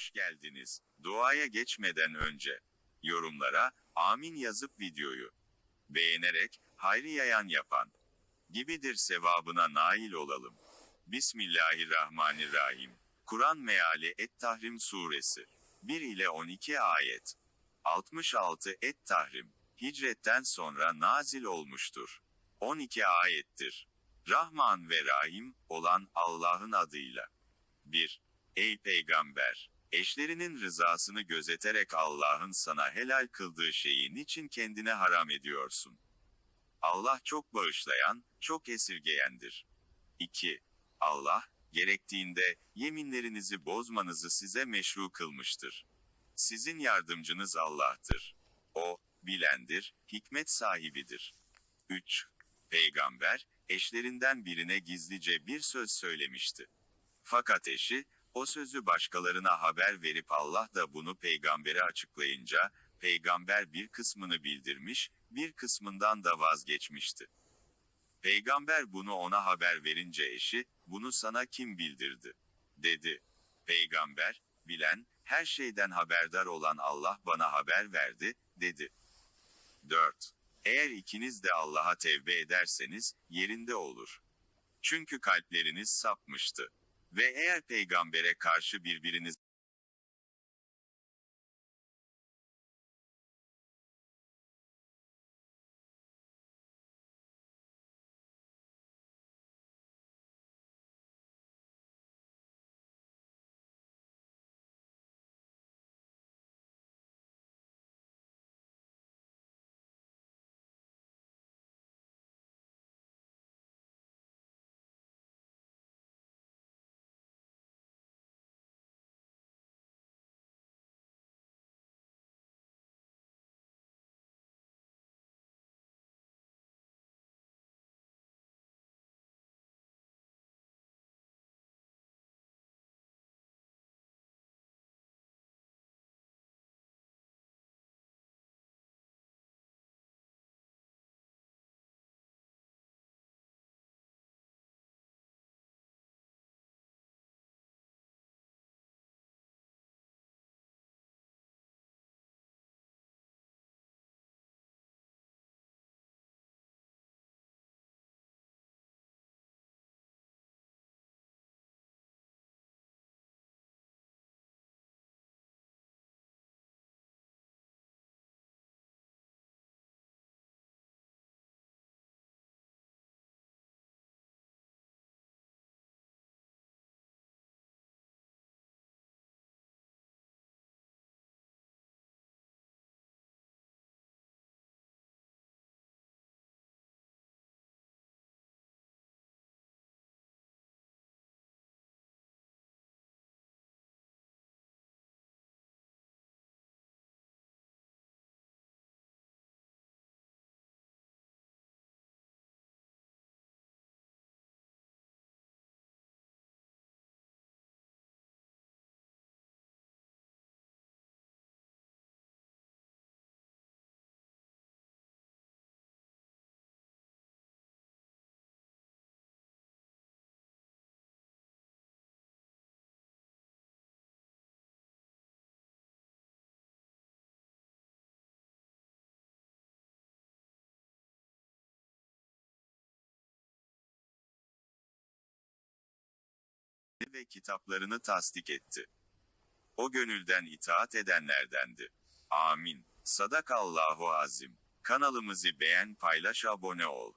hoş geldiniz. Duaya geçmeden önce yorumlara amin yazıp videoyu beğenerek hayrı yayan yapan gibidir sevabına nail olalım. Bismillahirrahmanirrahim. Kur'an meali Et-Tahrim suresi 1 ile 12 ayet. 66 Et-Tahrim hicretten sonra nazil olmuştur. 12 ayettir. Rahman ve Rahim olan Allah'ın adıyla. 1. Ey peygamber! Eşlerinin rızasını gözeterek Allah'ın sana helal kıldığı şeyi niçin kendine haram ediyorsun? Allah çok bağışlayan, çok esirgeyendir. 2. Allah, gerektiğinde, yeminlerinizi bozmanızı size meşru kılmıştır. Sizin yardımcınız Allah'tır. O, bilendir, hikmet sahibidir. 3. Peygamber, eşlerinden birine gizlice bir söz söylemişti. Fakat eşi, o sözü başkalarına haber verip Allah da bunu peygambere açıklayınca, peygamber bir kısmını bildirmiş, bir kısmından da vazgeçmişti. Peygamber bunu ona haber verince eşi, bunu sana kim bildirdi? dedi. Peygamber, bilen, her şeyden haberdar olan Allah bana haber verdi, dedi. 4. Eğer ikiniz de Allah'a tevbe ederseniz, yerinde olur. Çünkü kalpleriniz sapmıştı. Ve eğer peygambere karşı birbiriniz ve kitaplarını tasdik etti. O gönülden itaat edenlerdendi. Amin. Sadakallahu azim. Kanalımızı beğen, paylaş, abone ol.